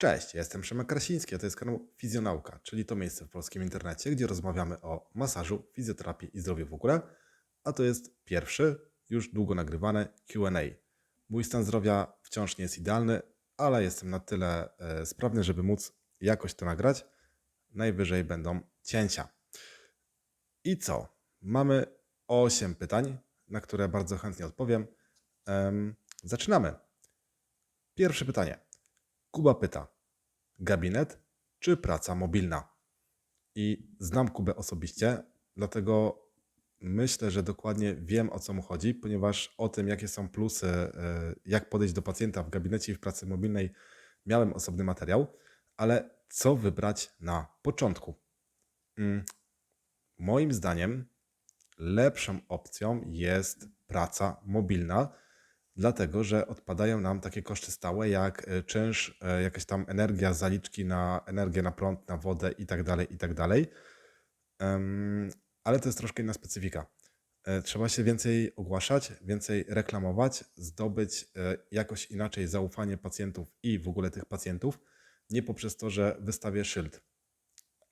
Cześć, ja jestem Przemek Krasiński, a to jest kanał Fizjonauka, czyli to miejsce w polskim internecie, gdzie rozmawiamy o masażu, fizjoterapii i zdrowiu w ogóle, a to jest pierwszy, już długo nagrywany Q&A. Mój stan zdrowia wciąż nie jest idealny, ale jestem na tyle e, sprawny, żeby móc jakoś to nagrać. Najwyżej będą cięcia. I co? Mamy 8 pytań, na które bardzo chętnie odpowiem. Em, zaczynamy. Pierwsze pytanie. Kuba pyta: gabinet czy praca mobilna? I znam Kubę osobiście, dlatego myślę, że dokładnie wiem o co mu chodzi, ponieważ o tym, jakie są plusy, e, jak podejść do pacjenta w gabinecie i w pracy mobilnej, miałem osobny materiał, ale co wybrać na początku? Mm, Moim zdaniem lepszą opcją jest praca mobilna, dlatego że odpadają nam takie koszty stałe jak e, czynsz, e, jakaś tam energia, zaliczki na energię, na prąd, na wodę itd. itd. Em, Ale to jest troszkę inna specyfika. E, Trzeba się więcej ogłaszać, więcej reklamować, zdobyć jakoś inaczej zaufanie pacjentów i w ogóle tych pacjentów, nie poprzez to, że wystawię szyld.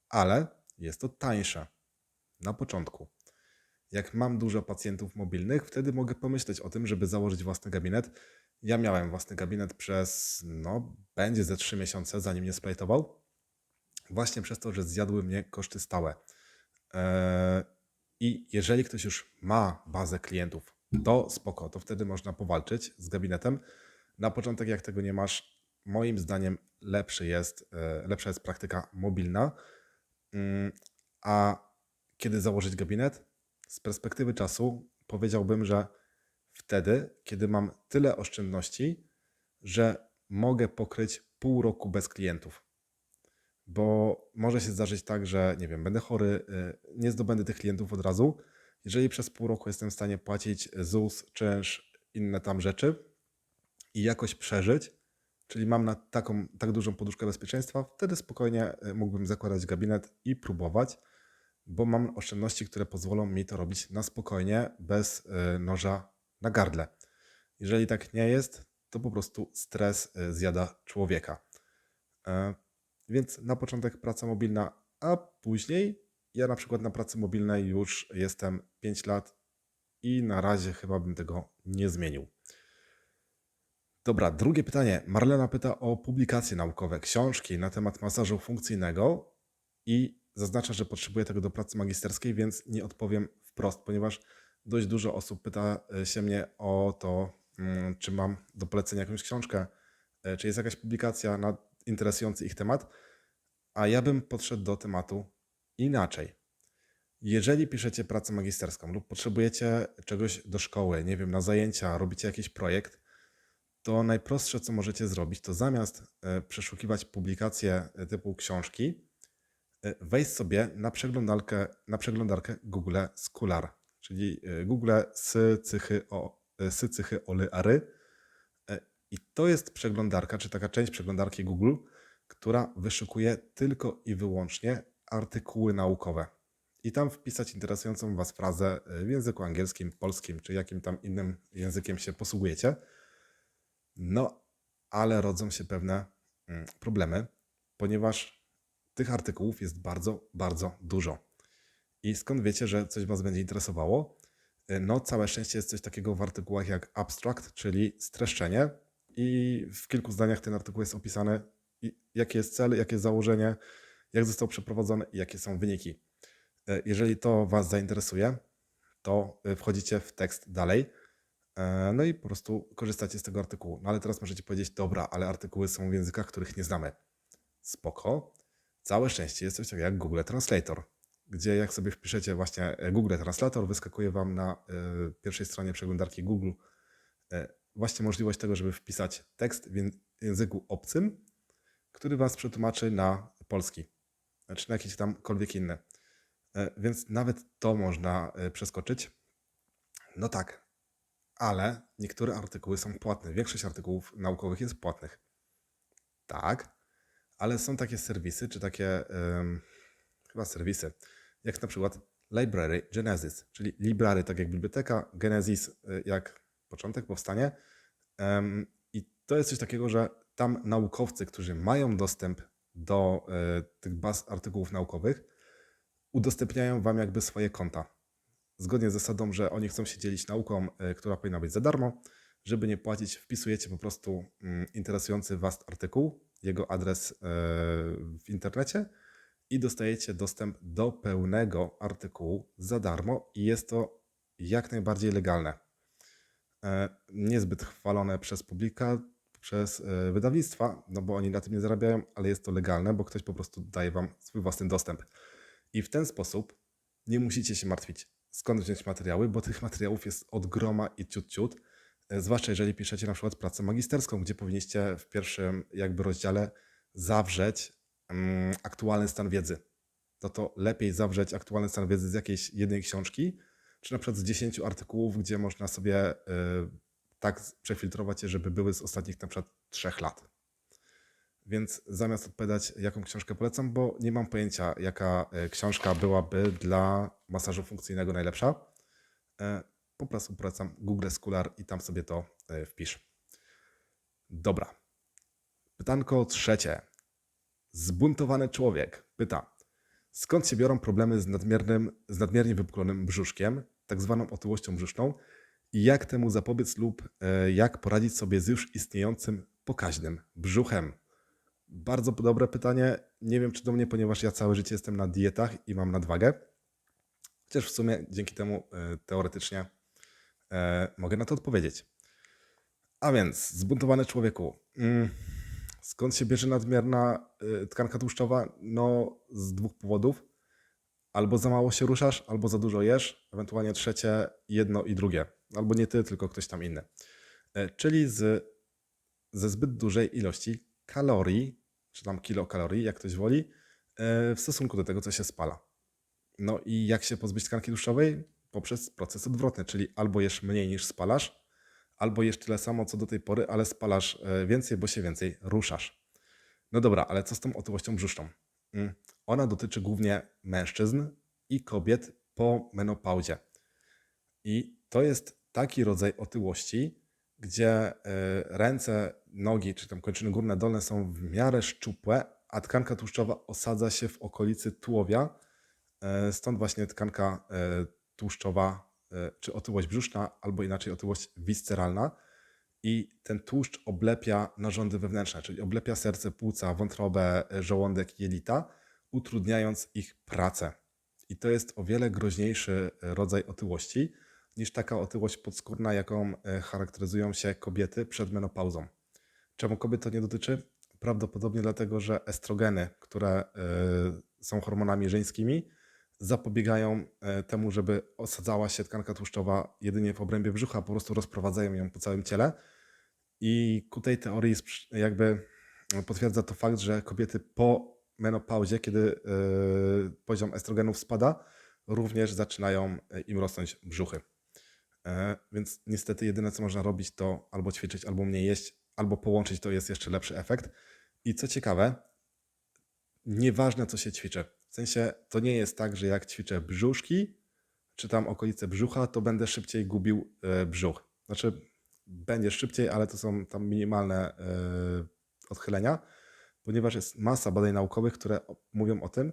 Ale jest to tańsze na początku. Jak mam dużo pacjentów mobilnych, wtedy mogę pomyśleć o tym, żeby założyć własny gabinet. Ja miałem własny gabinet przez, no, będzie ze 3 miesiące, zanim nie splajtował. Właśnie przez to, że zjadły mnie koszty stałe. Eee, I jeżeli ktoś już ma bazę klientów, to spoko, to wtedy można powalczyć z gabinetem. Na początek, jak tego nie masz, moim zdaniem lepszy jest, e, lepsza jest praktyka mobilna. Mm, A kiedy założyć gabinet? Z perspektywy czasu powiedziałbym, że wtedy, kiedy mam tyle oszczędności, że mogę pokryć pół roku bez klientów. Bo może się zdarzyć tak, że nie wiem, będę chory, y, nie zdobędę tych klientów od razu. Jeżeli przez pół roku jestem w stanie płacić ZUS, czynsz, inne tam rzeczy i jakoś przeżyć, czyli mam na taką, tak dużą poduszkę bezpieczeństwa, wtedy spokojnie y, mógłbym zakładać gabinet i próbować bo mam oszczędności, które pozwolą mi to robić na spokojnie, bez y, noża na gardle. Jeżeli tak nie jest, to po prostu stres y, zjada człowieka. E, Więc na początek praca mobilna, a później ja na przykład na pracy mobilnej już jestem 5 lat i na razie chyba bym tego nie zmienił. Dobra, drugie pytanie. Marlena pyta o publikacje naukowe, książki na temat masażu funkcyjnego i zaznacza, że potrzebuje tego do pracy magisterskiej, więc nie odpowiem wprost, ponieważ dość dużo osób pyta e, się mnie o to, mm, czy mam do polecenia jakąś książkę, e, czy jest jakaś publikacja na interesujący ich temat, a ja bym podszedł do tematu inaczej. Jeżeli piszecie pracę magisterską lub potrzebujecie czegoś do szkoły, nie wiem, na zajęcia, robicie jakiś projekt, to najprostsze, co możecie zrobić, to zamiast e, przeszukiwać publikacje typu książki, wejść sobie na przeglądarkę, na przeglądarkę Google Scholar, czyli e, Google sycychy, o, e, sycychy oly ary. E, I to jest przeglądarka, czy taka część przeglądarki Google, która wyszukuje tylko i wyłącznie artykuły naukowe. I tam wpisać interesującą Was frazę w języku angielskim, polskim, czy jakim tam innym językiem się posługujecie. No, ale rodzą się pewne mm, problemy, ponieważ tych artykułów jest bardzo, bardzo dużo. I skąd wiecie, że coś Was będzie interesowało? Y, No, całe szczęście jest coś takiego w artykułach jak abstract, czyli streszczenie. I w kilku zdaniach ten artykuł jest opisany, jaki jest cel, jakie jest założenie, jak został przeprowadzony i jakie są wyniki. Y, Jeżeli to Was zainteresuje, to y, wchodzicie w tekst dalej. E, No i po prostu korzystacie z tego artykułu. No ale teraz możecie powiedzieć, dobra, ale artykuły są w językach, których nie znamy. Spoko. Całe szczęście jest coś takiego jak Google Translator, gdzie jak sobie wpiszecie właśnie e, Google Translator, wyskakuje Wam na e, pierwszej stronie przeglądarki Google e, właśnie możliwość tego, żeby wpisać tekst w ję- języku obcym, który Was przetłumaczy na polski, czy na jakiś tamkolwiek inny. E, Więc nawet to można przeskoczyć. No tak, ale niektóre artykuły są płatne. Większość artykułów naukowych jest płatnych. Tak, ale są takie serwisy, czy takie em, chyba serwisy, jak na przykład Library Genesis, czyli Library, tak jak biblioteka, Genesis, y, jak początek, powstanie. Em, I to jest coś takiego, że tam naukowcy, którzy mają dostęp do e, tych baz artykułów naukowych, udostępniają wam jakby swoje konta. Zgodnie z zasadą, że oni chcą się dzielić nauką, e, która powinna być za darmo. Żeby nie płacić, wpisujecie po prostu mm, interesujący was artykuł, jego adres e, w internecie i dostajecie dostęp do pełnego artykułu za darmo i jest to jak najbardziej legalne. E, Niezbyt chwalone przez publika, przez e, wydawnictwa, no bo oni na tym nie zarabiają, ale jest to legalne, bo ktoś po prostu daje wam swój własny dostęp. I w ten sposób nie musicie się martwić, skąd wziąć materiały, bo tych materiałów jest od groma i ciut ciut. E, Zwłaszcza jeżeli piszecie na przykład pracę magisterską, gdzie powinniście w pierwszym jakby rozdziale zawrzeć mm, aktualny stan wiedzy. No to lepiej zawrzeć aktualny stan wiedzy z jakiejś jednej książki, czy na przykład z 10 artykułów, gdzie można sobie y, tak przefiltrować je, żeby były z ostatnich na przykład 3 lat. Więc zamiast odpowiadać, jaką książkę polecam, bo nie mam pojęcia, jaka e, książka byłaby dla masażu funkcyjnego najlepsza, e, po prostu polecam Google Scholar i tam sobie to e, wpisz. Dobra. Pytanko trzecie. Zbuntowany człowiek pyta, skąd się biorą problemy z, nadmiernym, z nadmiernie wypuklonym brzuszkiem, tak zwaną otyłością brzuszną, i jak temu zapobiec lub e, jak poradzić sobie z już istniejącym pokaźnym brzuchem? Bardzo dobre pytanie. Nie wiem, czy do mnie, ponieważ ja całe życie jestem na dietach i mam nadwagę. Chociaż w sumie dzięki temu e, teoretycznie e, mogę na to odpowiedzieć. A więc, zbuntowany człowieku. Mm, skąd się bierze nadmierna y, tkanka tłuszczowa? No, z dwóch powodów. Albo za mało się ruszasz, albo za dużo jesz, ewentualnie trzecie, jedno i drugie. Albo nie ty, tylko ktoś tam inny. E, Czyli z, ze zbyt dużej ilości kalorii, czy tam kilokalorii, jak ktoś woli, e, w stosunku do tego, co się spala. No i jak się pozbyć tkanki tłuszczowej? Poprzez proces odwrotny, czyli albo jesz mniej niż spalasz, albo jesz tyle samo co do tej pory, ale spalasz e, więcej, bo się więcej ruszasz. No dobra, ale co z tą otyłością brzuszną? Mm, Ona dotyczy głównie mężczyzn i kobiet po menopauzie. I to jest taki rodzaj otyłości, gdzie e, ręce, nogi, czy tam kończyny górne, dolne są w miarę szczupłe, a tkanka tłuszczowa osadza się w okolicy tułowia. E, Stąd właśnie tkanka tłuszczowa, e, czy otyłość brzuszna, albo inaczej otyłość visceralna. I ten tłuszcz oblepia narządy wewnętrzne, czyli oblepia serce, płuca, wątrobę, e, żołądek, jelita, utrudniając ich pracę. I to jest o wiele groźniejszy e, rodzaj otyłości niż taka otyłość podskórna, jaką charakteryzują się kobiety przed menopauzą. Czemu kobiet to nie dotyczy? Prawdopodobnie dlatego, że estrogeny, które są hormonami żeńskimi, zapobiegają e, temu, żeby osadzała się tkanka tłuszczowa jedynie w obrębie brzucha, po prostu rozprowadzają ją po całym ciele. I ku tej teorii jakby potwierdza to fakt, że kobiety po menopauzie, kiedy e, poziom estrogenów spada, również zaczynają e, im rosnąć brzuchy. E, Więc niestety jedyne co można robić to albo ćwiczyć, albo mniej jeść, albo połączyć to jest jeszcze lepszy efekt. I co ciekawe, nieważne co się ćwiczy. W sensie to nie jest tak, że jak ćwiczę brzuszki, czy tam okolice brzucha, to będę szybciej gubił e, brzuch. Znaczy, będzie szybciej, ale to są tam minimalne e, odchylenia, ponieważ jest masa badań naukowych, które mówią o tym,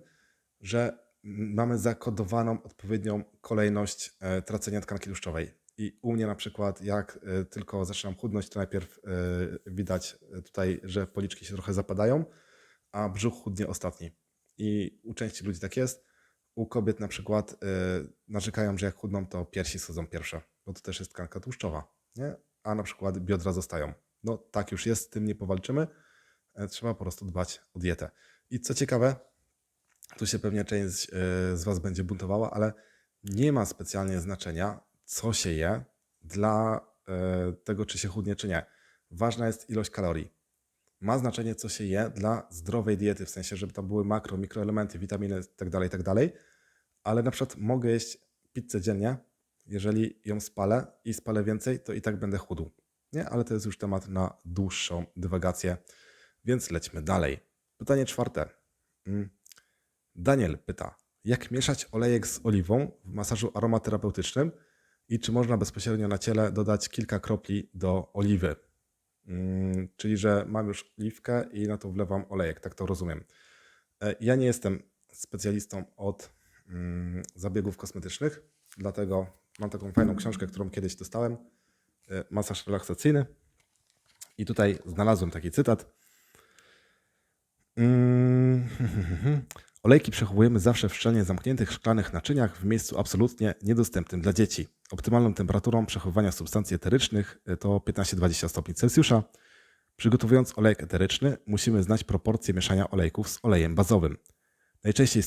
że mamy zakodowaną odpowiednią kolejność e, tracenia tkanki tłuszczowej. I u mnie na przykład, jak tylko zaczynam chudnąć, to najpierw widać tutaj, że policzki się trochę zapadają, a brzuch chudnie ostatni. I u części ludzi tak jest. U kobiet na przykład y, narzekają, że jak chudną, to piersi schodzą pierwsze, bo to też jest tkanka tłuszczowa, nie? A na przykład biodra zostają. No tak już jest, z tym nie powalczymy. E, Trzeba po prostu dbać o dietę. I co ciekawe, tu się pewnie część y, z Was będzie buntowała, ale nie ma specjalnie znaczenia, co się je dla y, tego, czy się chudnie, czy nie. Ważna jest ilość kalorii ma znaczenie, co się je dla zdrowej diety, w sensie, żeby tam były makro, mikroelementy, witaminy itd., itd., ale na przykład mogę jeść pizzę dziennie, jeżeli ją spalę i spalę więcej, to i tak będę chudł. Nie, ale to jest już temat na dłuższą dywagację, więc lećmy dalej. Pytanie czwarte. Mm. Daniel pyta, jak mieszać olejek z oliwą w masażu aromaterapeutycznym i czy można bezpośrednio na ciele dodać kilka kropli do oliwy? Mm, Czyli, że mam już oliwkę i na to wlewam olejek, tak to rozumiem. E, Ja nie jestem specjalistą od mm, zabiegów kosmetycznych, dlatego mam taką fajną książkę, którą kiedyś dostałem. e, Masaż relaksacyjny. I tutaj znalazłem taki cytat. Olejki przechowujemy zawsze w szczelnie zamkniętych szklanych naczyniach w miejscu absolutnie niedostępnym dla dzieci. Optymalną temperaturą przechowywania substancji eterycznych y, to 15-20 stopni Celsjusza. Przygotowując olejek eteryczny, musimy znać proporcje mieszania olejków z olejem bazowym. Najczęściej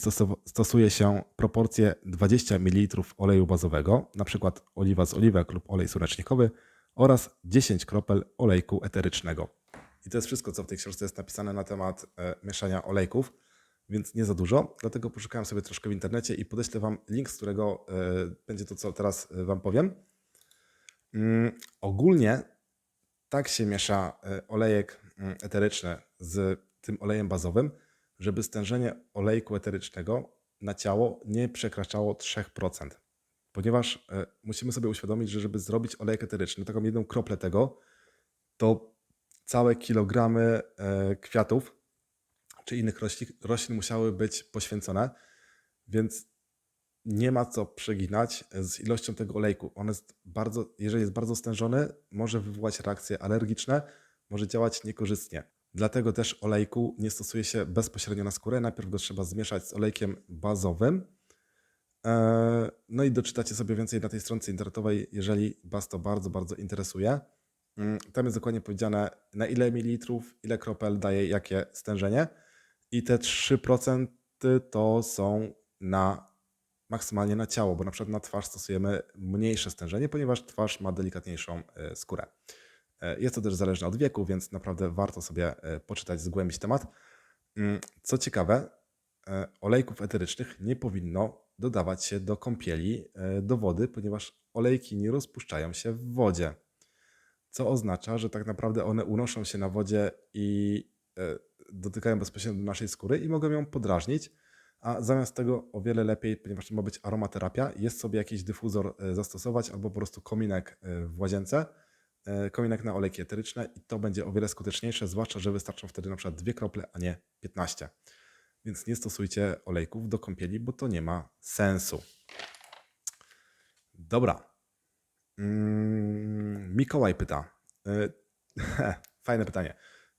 stosuje się proporcję 20 ml oleju bazowego, np. oliwa z oliwek lub olej słonecznikowy oraz 10 kropel olejku eterycznego. I to jest wszystko, co w tej książce jest napisane na temat e, mieszania olejków, więc nie za dużo. Dlatego poszukałem sobie troszkę w internecie i podeślę Wam link, z którego e, będzie to, co teraz e, Wam powiem. Mm, ogólnie tak się miesza e, olejek mm, eteryczny z tym olejem bazowym, żeby stężenie olejku eterycznego na ciało nie przekraczało 3%. Ponieważ musimy sobie uświadomić, że żeby zrobić olejek eteryczny, taką jedną kroplę tego, to całe kilogramy kwiatów czy innych roślin, roślin musiały być poświęcone, więc nie ma co przeginać z ilością tego olejku. On jest bardzo, jeżeli jest bardzo stężony, może wywołać reakcje alergiczne, może działać niekorzystnie. Dlatego też olejku nie stosuje się bezpośrednio na skórę. Najpierw go trzeba zmieszać z olejkiem bazowym. E, No i doczytacie sobie więcej na tej stronce internetowej, jeżeli Was to bardzo, bardzo interesuje. Mm, Tam jest dokładnie powiedziane, na ile mililitrów, ile kropel daje jakie stężenie. I te 3% to są na maksymalnie na ciało, bo na przykład na twarz stosujemy mniejsze stężenie, ponieważ twarz ma delikatniejszą e, skórę. E, Jest to też zależne od wieku, więc naprawdę warto sobie e, poczytać, zgłębić temat. Mm, Co ciekawe, olejków eterycznych nie powinno dodawać się do kąpieli, do wody, ponieważ olejki nie rozpuszczają się w wodzie. Co oznacza, że tak naprawdę one unoszą się na wodzie i dotykają bezpośrednio naszej skóry i mogą ją podrażnić. A zamiast tego o wiele lepiej, ponieważ to ma być aromaterapia, jest sobie jakiś dyfuzor e, zastosować albo po prostu kominek e, w łazience, e, kominek na olejki eteryczne i to będzie o wiele skuteczniejsze, zwłaszcza, że wystarczą wtedy na przykład dwie krople, a nie 15. Więc nie stosujcie olejków do kąpieli, bo to nie ma sensu. Dobra. Mm, Mikołaj pyta. Fajne pytanie.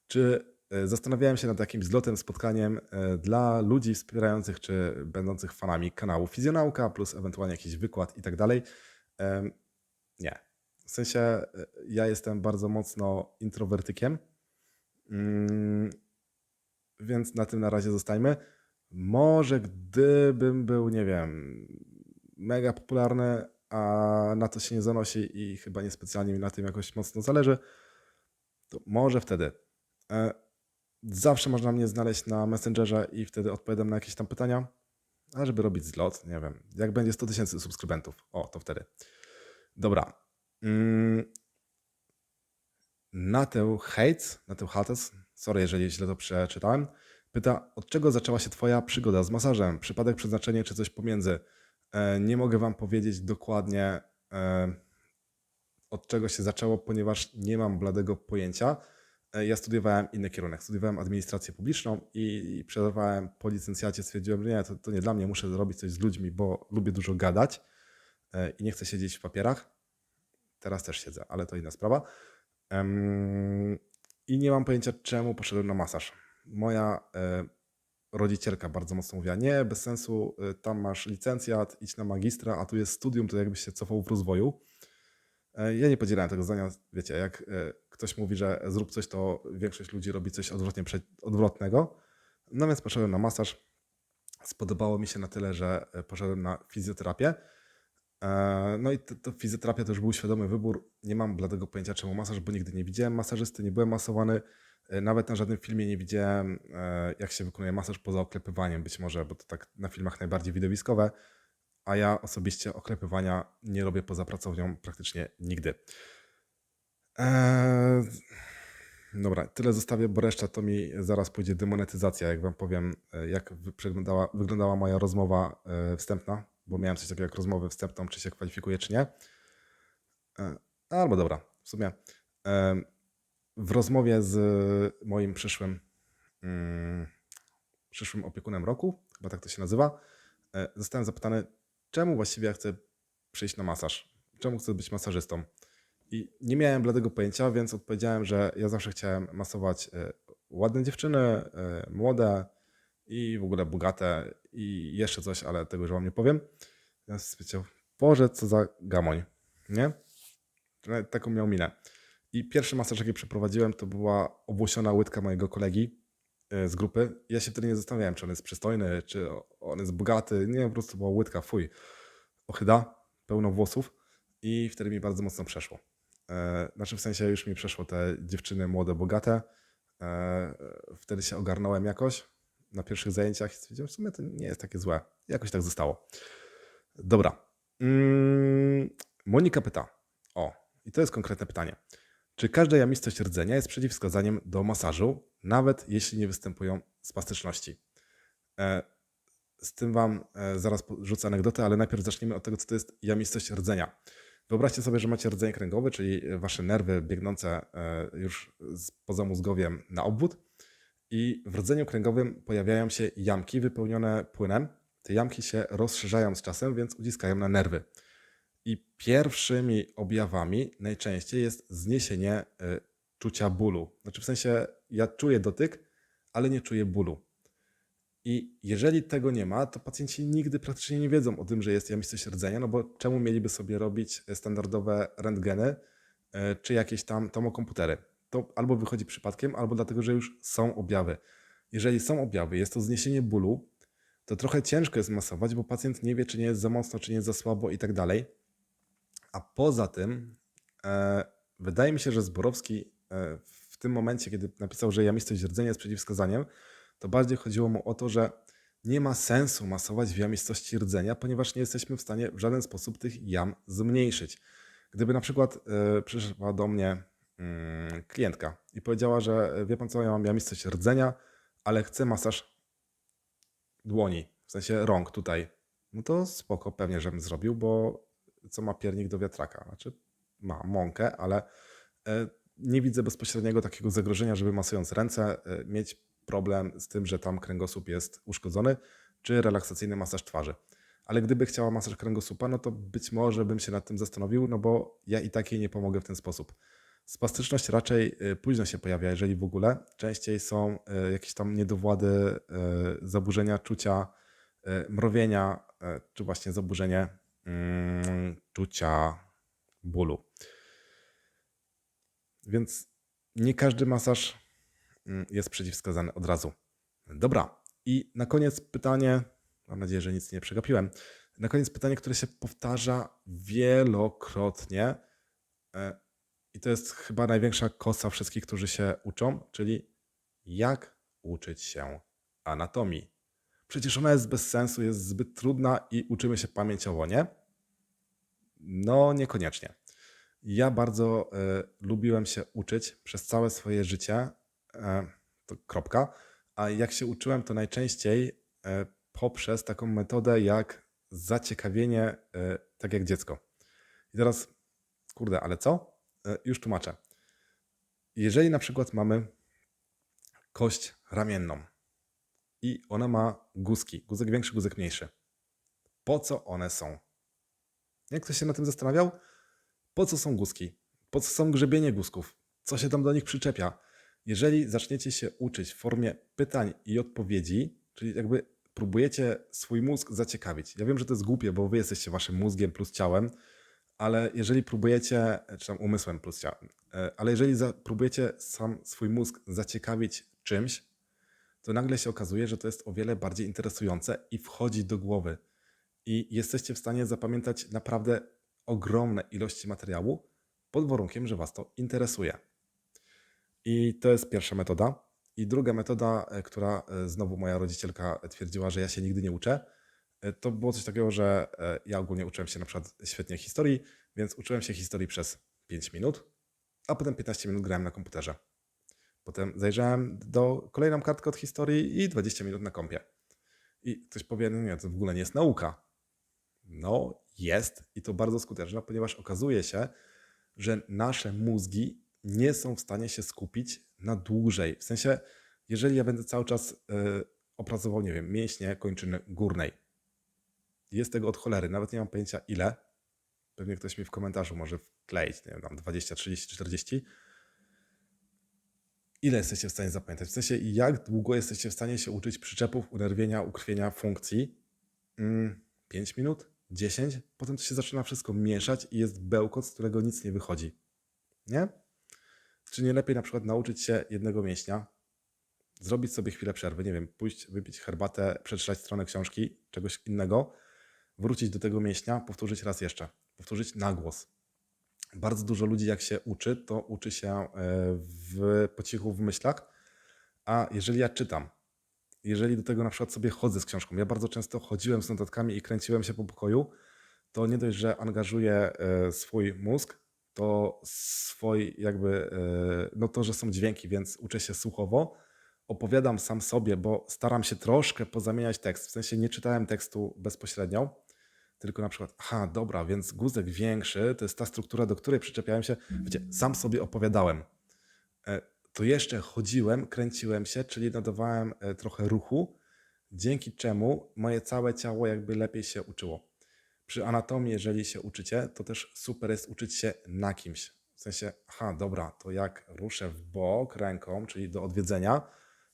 Czy zastanawiałem się nad jakimś zlotem, spotkaniem y, dla ludzi wspierających czy będących fanami kanału Fizjonauka, plus ewentualnie jakiś wykład i tak dalej? Nie. W sensie y, ja jestem bardzo mocno introwertykiem, mm, więc na tym na razie zostajmy. Może gdybym był, nie wiem, mega popularny, a na to się nie zanosi i chyba niespecjalnie mi na tym jakoś mocno zależy, to może wtedy. Zawsze można mnie znaleźć na Messengerze i wtedy odpowiadam na jakieś tam pytania. A żeby robić zlot, nie wiem, jak będzie 100 tysięcy subskrybentów, o, to wtedy. Dobra. Mm. Natę Hates, Natę Hates, sorry jeżeli źle to przeczytałem, pyta, od czego zaczęła się Twoja przygoda z masażem? Przypadek, przeznaczenie czy coś pomiędzy? E, Nie mogę Wam powiedzieć dokładnie e, od czego się zaczęło, ponieważ nie mam bladego pojęcia. E, Ja studiowałem inny kierunek. Studiowałem administrację publiczną i, przerwałem po licencjacie. Stwierdziłem, że nie, to, to nie dla mnie, muszę zrobić coś z ludźmi, bo lubię dużo gadać e, i nie chcę siedzieć w papierach. Teraz też siedzę, ale to inna sprawa. I nie mam pojęcia, czemu poszedłem na masaż. Moja e, rodzicielka bardzo mocno mówiła, nie, bez sensu, tam masz licencjat, idź na magistra, a tu jest studium, to jakbyś się cofał w rozwoju. Ja nie podzielałem tego zdania. Wiecie, jak ktoś mówi, że zrób coś, to większość ludzi robi coś odwrotnie, odwrotnego. No więc poszedłem na masaż. Spodobało mi się na tyle, że e, poszedłem na fizjoterapię. E, No i to, to fizjoterapia to już był świadomy wybór. Nie mam bladego pojęcia czemu masaż, bo nigdy nie widziałem masażysty, nie byłem masowany. E, Nawet na żadnym filmie nie widziałem, jak się wykonuje masaż poza oklepywaniem, być może, bo to tak na filmach najbardziej widowiskowe. A ja osobiście oklepywania nie robię poza pracownią praktycznie nigdy. Eee, dobra, tyle zostawię, bo reszta to mi zaraz pójdzie demonetyzacja, jak wam powiem, e, jak wy- przeglądała, wyglądała moja rozmowa e, wstępna, bo miałem coś takiego jak rozmowę wstępną, czy się kwalifikuje, czy nie. E, Albo dobra, w sumie. w rozmowie z moim przyszłym, mm, przyszłym opiekunem roku, chyba tak to się nazywa, zostałem zapytany, czemu właściwie ja chcę przyjść na masaż, czemu chcę być masażystą. I nie miałem bladego pojęcia, więc odpowiedziałem, że ja zawsze chciałem masować e, ładne dziewczyny, e, młode i w ogóle bogate i jeszcze coś, ale tego już wam nie powiem. Ja stwierdziłem, Boże, co za gamoń, nie? Nawet Taką miał minę. I pierwszy masaż, jaki przeprowadziłem, to była obłosiona łydka mojego kolegi e, z grupy. Ja się wtedy nie zastanawiałem, czy on jest przystojny, czy on jest bogaty. Nie, po prostu była łydka, fuj. Ochyda, pełno włosów i wtedy mi bardzo mocno przeszło. E, Znaczy w sensie już mi przeszło te dziewczyny młode, bogate. E, Wtedy się ogarnąłem jakoś na pierwszych zajęciach i stwierdziłem, w sumie to nie jest takie złe. Jakoś tak zostało. Dobra. Mm, Monika pyta. O, i to jest konkretne pytanie. Czy każda jamistość rdzenia jest przeciwwskazaniem do masażu, nawet jeśli nie występują spastyczności? E, Z tym Wam zaraz rzucę anegdotę, ale najpierw zacznijmy od tego, co to jest jamistość rdzenia. Wyobraźcie sobie, że macie rdzenie kręgowe, czyli Wasze nerwy biegnące e, już z pozamózgowiem na obwód i w rdzeniu kręgowym pojawiają się jamki wypełnione płynem. Te jamki się rozszerzają z czasem, więc uciskają na nerwy. I pierwszymi objawami najczęściej jest zniesienie y, czucia bólu. Znaczy w sensie ja czuję dotyk, ale nie czuję bólu. I jeżeli tego nie ma, to pacjenci nigdy praktycznie nie wiedzą o tym, że jest jamistość rdzenia, no bo czemu mieliby sobie robić standardowe rentgeny y, czy jakieś tam tomokomputery? To albo wychodzi przypadkiem, albo dlatego, że już są objawy. Jeżeli są objawy, jest to zniesienie bólu, to trochę ciężko jest masować, bo pacjent nie wie, czy nie jest za mocno, czy nie jest za słabo i tak dalej. A poza tym, e, wydaje mi się, że Zborowski e, w tym momencie, kiedy napisał, że jamistość rdzenia jest przeciwwskazaniem, to bardziej chodziło mu o to, że nie ma sensu masować w jamistości rdzenia, ponieważ nie jesteśmy w stanie w żaden sposób tych jam zmniejszyć. Gdyby na przykład e, przyszła do mnie mm, klientka i powiedziała, że e, wie pan co, ja mam jamistość rdzenia, ale chcę masaż dłoni, w sensie rąk tutaj, no to spoko, pewnie, żebym zrobił, bo co ma piernik do wiatraka? Znaczy ma mąkę, ale e, nie widzę bezpośredniego takiego zagrożenia, żeby masując ręce mieć problem z tym, że tam kręgosłup jest uszkodzony, czy relaksacyjny masaż twarzy. Ale gdyby chciała masaż kręgosłupa, no to być może bym się nad tym zastanowił, no bo ja i tak jej nie pomogę w ten sposób. Spastyczność raczej e, późno się pojawia, jeżeli w ogóle. Częściej są e, jakieś tam niedowłady, e, zaburzenia czucia, mrowienia, czy właśnie zaburzenie mm, czucia bólu. Więc nie każdy masaż jest przeciwwskazany od razu. Dobra. I na koniec pytanie, mam nadzieję, że nic nie przegapiłem. Na koniec pytanie, które się powtarza wielokrotnie. e, I to jest chyba największa kosa wszystkich, którzy się uczą, czyli jak uczyć się anatomii. Przecież ona jest bez sensu, jest zbyt trudna i uczymy się pamięciowo, nie? No, niekoniecznie. Ja bardzo e, lubiłem się uczyć przez całe swoje życie. E, to kropka. A jak się uczyłem, to najczęściej e, poprzez taką metodę jak zaciekawienie, e, tak jak dziecko. I teraz, kurde, ale co? Już tłumaczę. Jeżeli na przykład mamy kość ramienną i ona ma guzki, guzek większy, guzek mniejszy. Po co one są? Jak ktoś się na tym zastanawiał? Po co są guzki? Po co są grzebienie guzków? Co się tam do nich przyczepia? Jeżeli zaczniecie się uczyć w formie pytań i odpowiedzi, czyli jakby próbujecie swój mózg zaciekawić. Ja wiem, że to jest głupie, bo wy jesteście waszym mózgiem plus ciałem, ale jeżeli próbujecie, czy tam umysłem plus ciałem, e, ale jeżeli za, próbujecie sam swój mózg zaciekawić czymś, to nagle się okazuje, że to jest o wiele bardziej interesujące i wchodzi do głowy. I jesteście w stanie zapamiętać naprawdę ogromne ilości materiału pod warunkiem, że Was to interesuje. I to jest pierwsza metoda. I druga metoda, e, która e, znowu moja rodzicielka twierdziła, że ja się nigdy nie uczę, e, to było coś takiego, że e, ja ogólnie uczyłem się na przykład świetnie historii, więc uczyłem się historii przez 5 minut, a potem 15 minut grałem na komputerze. Potem zajrzałem do kolejną kartkę od historii i 20 minut na kompie. I ktoś powie, no nie, to w ogóle nie jest nauka. No, jest i to bardzo skuteczna, ponieważ okazuje się, że nasze mózgi nie są w stanie się skupić na dłużej. W sensie, jeżeli ja będę cały czas y, opracował, nie wiem, mięśnie kończyny górnej, jest tego od cholery, nawet nie mam pojęcia ile. Pewnie ktoś mi w komentarzu może wkleić, nie wiem, tam 20, 30, 40. Ile jesteście w stanie zapamiętać? W sensie, jak długo jesteście w stanie się uczyć przyczepów, unerwienia, ukrwienia funkcji? Mm, 5 minut? 10? Potem to się zaczyna wszystko mieszać i jest bełkot, z którego nic nie wychodzi. Nie? Czy nie lepiej na przykład nauczyć się jednego mięśnia, zrobić sobie chwilę przerwy, nie wiem, pójść, wypić herbatę, przeczytać stronę książki, czegoś innego, wrócić do tego mięśnia, powtórzyć raz jeszcze, powtórzyć na głos. Bardzo dużo ludzi, jak się uczy, to uczy się e, w, po cichu w myślach, a jeżeli ja czytam, jeżeli do tego na przykład sobie chodzę z książką, ja bardzo często chodziłem z notatkami i kręciłem się po pokoju, to nie dość, że angażuję e, swój mózg, to swój jakby, e, no to, że są dźwięki, więc uczę się słuchowo, opowiadam sam sobie, bo staram się troszkę pozamieniać tekst, w sensie nie czytałem tekstu bezpośrednio, tylko na przykład, aha, dobra, więc guzek większy to jest ta struktura, do której przyczepiałem się, wiecie, sam sobie opowiadałem. E, to jeszcze chodziłem, kręciłem się, czyli nadawałem e, trochę ruchu, dzięki czemu moje całe ciało jakby lepiej się uczyło. Przy anatomii, jeżeli się uczycie, to też super jest uczyć się na kimś. W sensie, aha, dobra, to jak ruszę w bok ręką, czyli do odwiedzenia,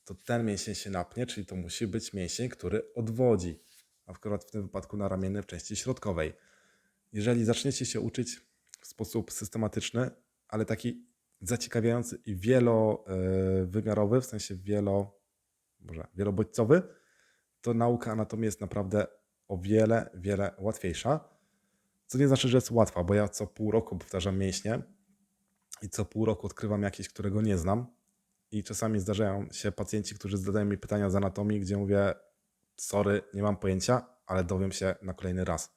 to ten mięsień się napnie, czyli to musi być mięsień, który odwodzi akurat w tym wypadku na ramienny w części środkowej. Jeżeli zaczniecie się uczyć w sposób systematyczny, ale taki zaciekawiający i wielowymiarowy, w sensie wielo, może wielobodźcowy, to nauka anatomii jest naprawdę o wiele, wiele łatwiejsza. Co nie znaczy, że jest łatwa, bo ja co pół roku powtarzam mięśnie i co pół roku odkrywam jakiś, którego nie znam. I czasami zdarzają się pacjenci, którzy zadają mi pytania z anatomii, gdzie mówię: sorry, nie mam pojęcia, ale dowiem się na kolejny raz.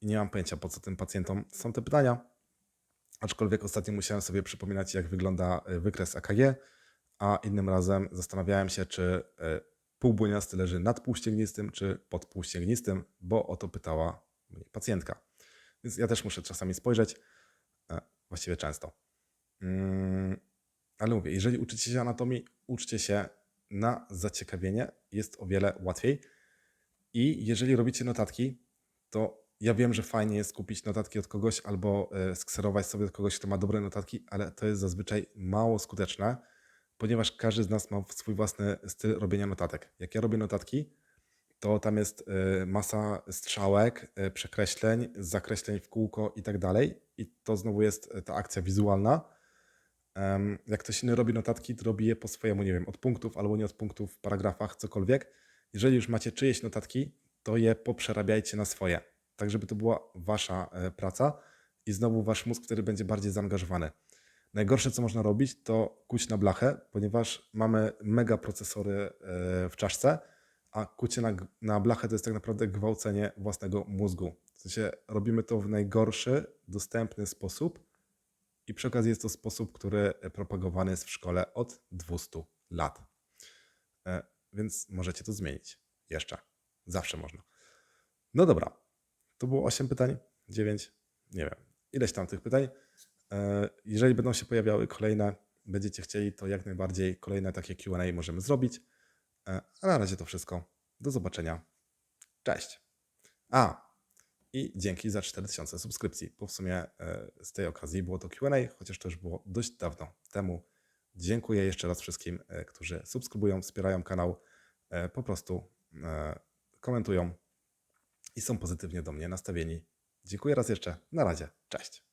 I nie mam pojęcia, po co tym pacjentom są te pytania. Aczkolwiek ostatnio musiałem sobie przypominać, jak wygląda y, wykres AKG, a innym razem zastanawiałem się, czy y, półbłoniasty leży nad półściegnistym, czy pod półściegnistym, bo o to pytała mnie pacjentka. Więc ja też muszę czasami spojrzeć, e, właściwie często. Mm, ale mówię, jeżeli uczycie się anatomii, uczcie się na zaciekawienie jest o wiele łatwiej. I jeżeli robicie notatki, to ja wiem, że fajnie jest kupić notatki od kogoś albo e, skserować sobie od kogoś, kto ma dobre notatki, ale to jest zazwyczaj mało skuteczne, ponieważ każdy z nas ma swój własny styl robienia notatek. Jak ja robię notatki, to tam jest e, masa strzałek, e, przekreśleń, zakreśleń w kółko i tak dalej. I to znowu jest ta akcja wizualna jak ktoś inny robi notatki, to robi je po swojemu, nie wiem, od punktów albo nie od punktów w paragrafach, cokolwiek. Jeżeli już macie czyjeś notatki, to je poprzerabiajcie na swoje, tak żeby to była wasza e, praca i znowu wasz mózg wtedy będzie bardziej zaangażowany. Najgorsze, co można robić, to kuć na blachę, ponieważ mamy mega procesory e, w czaszce, a kucie na, na blachę to jest tak naprawdę gwałcenie własnego mózgu. W sensie robimy to w najgorszy, dostępny sposób, i przy okazji jest to sposób, który propagowany jest w szkole od 200 lat. E, więc możecie to zmienić. Jeszcze. Zawsze można. No dobra. To było 8 pytań, 9, nie wiem. Ileś tam tych pytań. E, jeżeli będą się pojawiały kolejne, będziecie chcieli, to jak najbardziej kolejne takie QA możemy zrobić. E, a na razie to wszystko. Do zobaczenia. Cześć. A, i dzięki za 4000 subskrypcji. Bo w sumie e, z tej okazji było to QA, chociaż to już było dość dawno temu. Dziękuję jeszcze raz wszystkim, którzy subskrybują, wspierają kanał, po prostu komentują i są pozytywnie do mnie nastawieni. Dziękuję raz jeszcze. Na razie. Cześć.